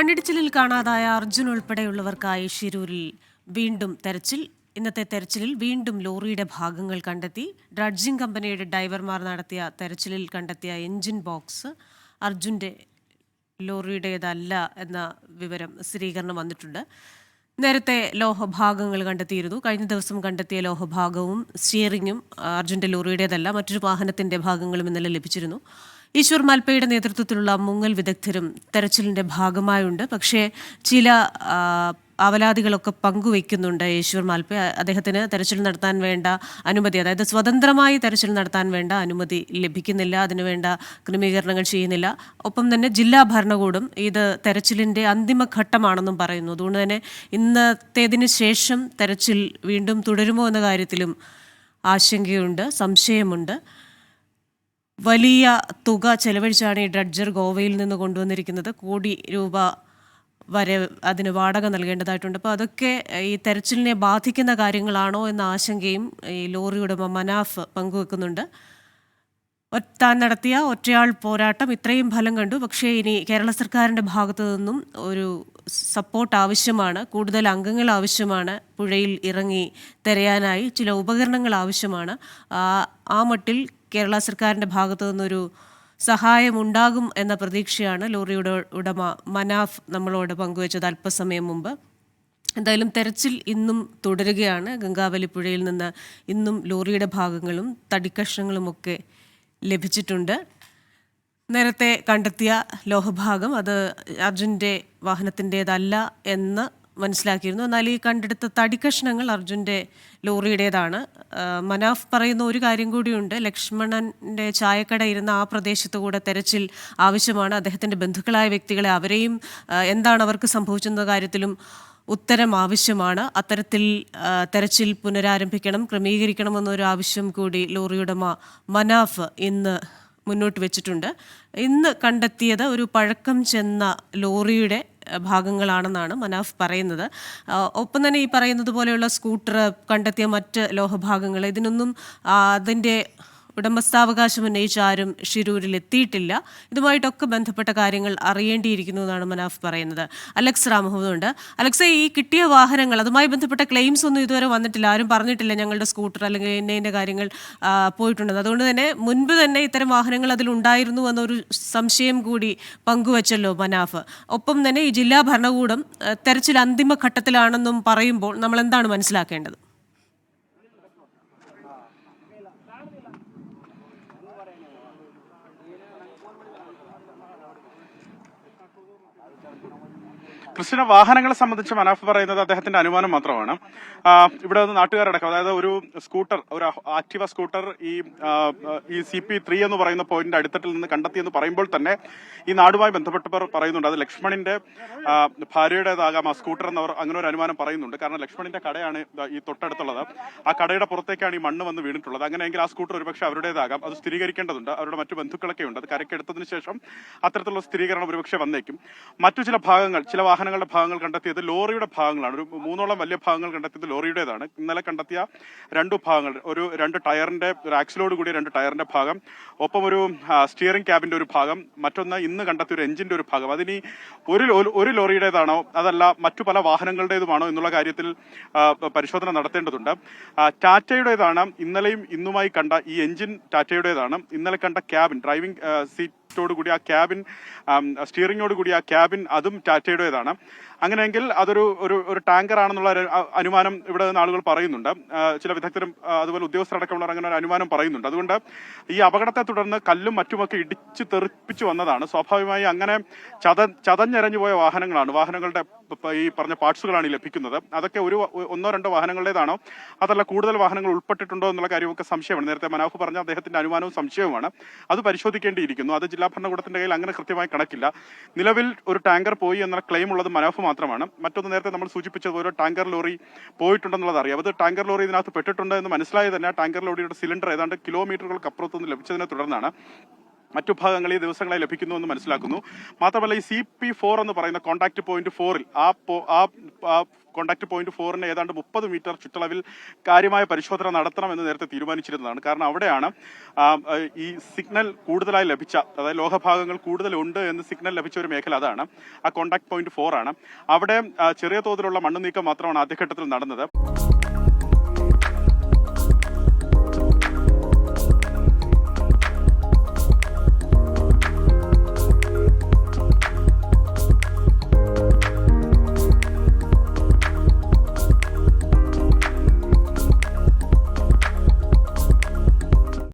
മണ്ണിടിച്ചിലിൽ കാണാതായ അർജുൻ ഉൾപ്പെടെയുള്ളവർക്കായി ഷിരൂരിൽ വീണ്ടും തെരച്ചിൽ. ഇന്നത്തെ തെരച്ചിലിൽ വീണ്ടും ലോറിയുടെ ഭാഗങ്ങൾ കണ്ടെത്തി. ഡ്രഡ്ജിംഗ് കമ്പനിയുടെ ഡ്രൈവർമാർ നടത്തിയ തെരച്ചിലിൽ കണ്ടെത്തിയ എഞ്ചിൻ ബോക്സ് അർജുന്റെ ലോറിയുടേതല്ല എന്ന വിവരം സ്ഥിരീകരണം വന്നിട്ടുണ്ട്. നേരത്തെ ലോഹഭാഗങ്ങൾ കണ്ടെത്തിയിരുന്നു. കഴിഞ്ഞ ദിവസം കണ്ടെത്തിയ ലോഹഭാഗവും സ്റ്റിയറിങ്ങും അർജുന്റെ ലോറിയുടേതല്ല മറ്റൊരു വാഹനത്തിന്റെ ഭാഗങ്ങളും ഇന്നലെ ലഭിച്ചിരുന്നു. ഈശ്വർ മൽപ്പയുടെ നേതൃത്വത്തിലുള്ള മുങ്ങൽ വിദഗ്ധരും തെരച്ചിലിന്റെ ഭാഗമായുണ്ട്. പക്ഷേ ചില അവലാദികളൊക്കെ പങ്കുവെക്കുന്നുണ്ട് ഈശ്വർ മാൽപ്പ അദ്ദേഹത്തിന് തെരച്ചിൽ നടത്താൻ വേണ്ട അനുമതി അതായത് സ്വതന്ത്രമായി തെരച്ചിൽ നടത്താൻ വേണ്ട അനുമതി ലഭിക്കുന്നില്ല അതിനുവേണ്ട ക്രമീകരണങ്ങൾ ചെയ്യുന്നില്ല. ഒപ്പം തന്നെ ജില്ലാ ഭരണകൂടം ഇത് തെരച്ചിലിന്റെ അന്തിമഘട്ടമാണെന്നും പറയുന്നു. അതുകൊണ്ട് തന്നെ ഇന്നത്തേതിന് ശേഷം തെരച്ചിൽ വീണ്ടും തുടരുമോ എന്ന കാര്യത്തിലും ആശങ്കയുണ്ട് സംശയമുണ്ട്. വലിയ തുക ചെലവഴിച്ചാണ് ഈ ഡ്രഡ്ജർ ഗോവയിൽ നിന്ന് കൊണ്ടുവന്നിരിക്കുന്നത്. കോടി രൂപ വരെ അതിന് വാടക നൽകേണ്ടതായിട്ടുണ്ട്. അപ്പോൾ അതൊക്കെ ഈ തെരച്ചിലിനെ ബാധിക്കുന്ന കാര്യങ്ങളാണോ എന്ന ആശങ്കയും ഈ ലോറി ഉടമ മനാഫ് പങ്കുവെക്കുന്നുണ്ട്. താൻ നടത്തിയ ഒറ്റയാൾ പോരാട്ടം ഇത്രയും ഫലം കണ്ടു. പക്ഷേ ഇനി കേരള സർക്കാരിന്റെ ഭാഗത്തു നിന്നും ഒരു സപ്പോർട്ട് ആവശ്യമാണ്. കൂടുതൽ അംഗങ്ങൾ ആവശ്യമാണ്. പുഴയിൽ ഇറങ്ങി തിരയാനായി ചില ഉപകരണങ്ങൾ ആവശ്യമാണ്. ആ മട്ടിൽ കേരള സർക്കാരിന്റെ ഭാഗത്തു നിന്നൊരു സഹായമുണ്ടാകും എന്ന പ്രതീക്ഷയാണ് ലോറിയുടെ ഉടമ മനാഫ് നമ്മളോട് പങ്കുവച്ചത് അല്പസമയം മുമ്പ്. എന്തായാലും തെരച്ചിൽ ഇന്നും തുടരുകയാണ്. ഗംഗാവലി പുഴയിൽ നിന്ന് ഇന്നും ലോറിയുടെ ഭാഗങ്ങളും തടിക്കഷ്ണങ്ങളുമൊക്കെ ലഭിച്ചിട്ടുണ്ട്. നേരത്തെ കണ്ടെത്തിയ ലോഹഭാഗം അത് അർജുന്റെ വാഹനത്തിന്റേതല്ല എന്ന് മനസ്സിലാക്കിയിരുന്നു. എന്നാൽ ഈ കണ്ടെടുത്ത തടിക്കഷ്ണങ്ങൾ അർജുന്റെ ലോറിയുടേതാണ്. മനാഫ് പറയുന്ന ഒരു കാര്യം കൂടിയുണ്ട്. ലക്ഷ്മണന്റെ ചായക്കട ഇരുന്ന ആ പ്രദേശത്ത് കൂടെ തെരച്ചിൽ ആവശ്യമാണ്. അദ്ദേഹത്തിന്റെ ബന്ധുക്കളായ വ്യക്തികളെ അവരെയും എന്താണ് അവർക്ക് സംഭവിച്ചെന്ന കാര്യത്തിലും ഉത്തരം ആവശ്യമാണ്. അത്തരത്തിൽ തെരച്ചിൽ പുനരാരംഭിക്കണം ക്രമീകരിക്കണമെന്നൊരു ആവശ്യം കൂടി ലോറിയുടമ മനാഫ് ഇന്ന് മുന്നോട്ട് വെച്ചിട്ടുണ്ട്. ഇന്ന് കണ്ടെത്തിയത് ഒരു പഴക്കം ചെന്ന ലോറിയുടെ ഭാഗങ്ങളാണെന്നാണ് മനാഫ് പറയുന്നത്. ഒപ്പം തന്നെ ഈ പറയുന്നത് പോലെയുള്ള സ്കൂട്ടർ കണ്ടെത്തിയ മറ്റ് ലോഹഭാഗങ്ങൾ ഇതിനൊന്നും അതിന്റെ ഉടമസ്ഥാവകാശം ഉന്നയിച്ച് ആരും ഷിരൂരിൽ എത്തിയിട്ടില്ല. ഇതുമായിട്ടൊക്കെ ബന്ധപ്പെട്ട കാര്യങ്ങൾ അറിയേണ്ടിയിരിക്കുന്നു എന്നാണ് മനാഫ് പറയുന്നത്. അലക്സ് ഉണ്ട് അലക്സ ഈ കിട്ടിയ വാഹനങ്ങൾ അതുമായി ബന്ധപ്പെട്ട ക്ലെയിംസ് ഒന്നും ഇതുവരെ വന്നിട്ടില്ല. ആരും പറഞ്ഞിട്ടില്ല ഞങ്ങളുടെ സ്കൂട്ടർ അല്ലെങ്കിൽ ഇന്ന കാര്യങ്ങൾ പോയിട്ടുണ്ടെന്ന്. അതുകൊണ്ട് തന്നെ മുൻപ് തന്നെ ഇത്തരം വാഹനങ്ങൾ അതിൽ ഉണ്ടായിരുന്നു എന്നൊരു സംശയം കൂടി പങ്കുവച്ചല്ലോ മനാഫ്. ഒപ്പം തന്നെ ഈ ജില്ലാ ഭരണകൂടം തെരച്ചിൽ അന്തിമ ഘട്ടത്തിലാണെന്നും പറയുമ്പോൾ നമ്മൾ എന്താണ് മനസ്സിലാക്കേണ്ടത്? ക്രിസ്ത്യന വാഹനങ്ങളെ സംബന്ധിച്ച് മനാഫ് പറയുന്നത് അദ്ദേഹത്തിന്റെ അനുമാനം മാത്രമാണ്. ഇവിടെ നിന്ന് നാട്ടുകാരടക്കം അതായത് ഒരു സ്കൂട്ടർ ഒരു ആക്റ്റീവ സ്കൂട്ടർ ഈ ഈ സി പി ത്രീ എന്ന് പറയുന്ന പോയിന്റ് അടിത്തട്ടിൽ നിന്ന് കണ്ടെത്തിയെന്ന് പറയുമ്പോൾ തന്നെ ഈ നാടുമായി ബന്ധപ്പെട്ടവർ പറയുന്നുണ്ട്. അത് ലക്ഷ്മണിന്റെ ഭാര്യയുടേതാകാം ആ സ്കൂട്ടർ എന്നവർ അങ്ങനെ ഒരു അനുമാനം പറയുന്നുണ്ട്. കാരണം ലക്ഷ്മണിന്റെ കടയാണ് ഈ തൊട്ടടുത്തുള്ളത്. ആ കടയുടെ പുറത്തേക്കാണ് ഈ മണ്ണ് വന്ന് വീണിട്ടുള്ളത്. അങ്ങനെയെങ്കിൽ ആ സ്കൂട്ടർ ഒരുപക്ഷെ അവരുടേതാകാം. അത് സ്ഥിരീകരിക്കേണ്ടതുണ്ട്. അവരുടെ മറ്റു ബന്ധുക്കളൊക്കെ ഉണ്ട് അത് കരക്കെടുത്തതിന് ശേഷം അത്തരത്തിലുള്ള സ്ഥിരീകരണം ഒരുപക്ഷെ വന്നേക്കും. മറ്റു ചില ഭാഗങ്ങൾ ചില വാഹനങ്ങളുടെ ഭാഗങ്ങൾ കണ്ടെത്തിയത് ലോറിയുടെ ഭാഗങ്ങളാണ്. ഒരു മൂന്നോളം വലിയ ഭാഗങ്ങൾ കണ്ടെത്തിയത് ലോറിയുടേതാണ്. ഇന്നലെ കണ്ടെത്തിയ രണ്ടു ഭാഗങ്ങൾ. ഒരു രണ്ട് ടയറിന്റെ ആക്സിലോട് കൂടിയ രണ്ട് ടയറിന്റെ ഭാഗം ഒപ്പം ഒരു സ്റ്റിയറിംഗ് ക്യാബിന്റെ ഒരു ഭാഗം മറ്റൊന്ന് ഇന്ന് കണ്ടെത്തിയ ഒരു എഞ്ചിന്റെ ഒരു ഭാഗം. അതിനി ഒരു ഒരു ലോറിയുടേതാണോ അതല്ല മറ്റു പല വാഹനങ്ങളുടേതുമാണോ എന്നുള്ള കാര്യത്തിൽ പരിശോധന നടത്തേണ്ടതുണ്ട്. ടാറ്റയുടേതാണ്. ഇന്നലെയും ഇന്നുമായി കണ്ട ഈ എഞ്ചിൻ ടാറ്റയുടേതാണ്. ഇന്നലെ കണ്ട ക്യാബിൻ ഡ്രൈവിംഗ് സീറ്റോട് കൂടി ആ ക്യാബിൻ സ്റ്റിയറിംഗോട് കൂടി ആ ക്യാബിൻ അതും ടാറ്റയുടേതാണ് അങ്ങനെയെങ്കിൽ അതൊരു ഒരു ഒരു ടാങ്കർ ആണെന്നുള്ള അനുമാനം ഇവിടെ നിന്ന് ആളുകൾ പറയുന്നുണ്ട്. ചില വിദഗ്ധരും അതുപോലെ ഉദ്യോഗസ്ഥരടക്കമുള്ളവർ അങ്ങനെ ഒരു അനുമാനം പറയുന്നുണ്ട്. അതുകൊണ്ട് ഈ അപകടത്തെ തുടർന്ന് കല്ലും മറ്റുമൊക്കെ ഇടിച്ച് തെറിപ്പിച്ചു വന്നതാണ്. സ്വാഭാവികമായി അങ്ങനെ ചത ചതഞ്ഞരഞ്ഞു പോയ വാഹനങ്ങളാണ്. വാഹനങ്ങളുടെ ഈ പറഞ്ഞ പാർട്സുകളാണ് ലഭിക്കുന്നത്. അതൊക്കെ ഒരു ഒന്നോ രണ്ടോ വാഹനങ്ങളുടേതാണോ? അതല്ല കൂടുതൽ വാഹനങ്ങൾ ഉൾപ്പെട്ടിട്ടുണ്ടോ എന്നുള്ള കാര്യമൊക്കെ സംശയമാണ്. നേരത്തെ മനാഫ് പറഞ്ഞ അദ്ദേഹത്തിന്റെ അനുമാനവും സംശയവുമാണ്. അത് പരിശോധിക്കേണ്ടിയിരിക്കുന്നു. അത് ജില്ലാ ഭരണകൂടത്തിന്റെ കയ്യിൽ അങ്ങനെ കൃത്യമായി കണക്കില്ല. നിലവിൽ ഒരു ടാങ്കർ പോയി എന്ന ക്ലെയിം ഉള്ളത് മനാഫ് മാത്രമാണ്. മറ്റൊന്ന് നേരത്തെ നമ്മൾ സൂചിപ്പിച്ചതുപോലെ ടാങ്കർ ലോറി പോയിട്ടുണ്ടെന്നുള്ളത് അറിയാം. അത് ടാങ്കർ ലോറി ഇതിനകത്ത് പെട്ടിട്ടുണ്ട് എന്ന് മനസ്സിലായത് തന്നെ ടാങ്കർ ലോറിയുടെ സിലിണ്ടർ ഏതാണ്ട് കിലോമീറ്ററുകൾക്ക് അപ്പുറത്തുനിന്ന് ലഭിച്ചതിനെ തുടർന്നാണ്. മറ്റു ഭാഗങ്ങൾ ഈ ദിവസങ്ങളായി ലഭിക്കുന്നു എന്ന് മനസ്സിലാക്കുന്നു. മാത്രമല്ല ഈ സി പി ഫോർ എന്ന് പറയുന്ന കോൺടാക്ട് പോയിന്റ് ഫോറിൽ ആ ആ കോണ്ടാക്ട് പോയിന്റ് ഫോറിന് ഏതാണ്ട് മുപ്പത് മീറ്റർ ചുറ്റളവിൽ കാര്യമായ പരിശോധന നടത്തണമെന്ന് നേരത്തെ തീരുമാനിച്ചിരുന്നതാണ്. കാരണം അവിടെയാണ് ഈ സിഗ്നൽ കൂടുതലായി ലഭിച്ച അതായത് ലോഹഭാഗങ്ങൾ കൂടുതലുണ്ട് എന്ന് സിഗ്നൽ ലഭിച്ച ഒരു മേഖല അതാണ്. ആ കോണ്ടാക്ട് പോയിന്റ് ഫോർ ആണ്. അവിടെ ചെറിയ തോതിലുള്ള മണ്ണ് നീക്കം മാത്രമാണ് ആദ്യഘട്ടത്തിൽ നടന്നത്.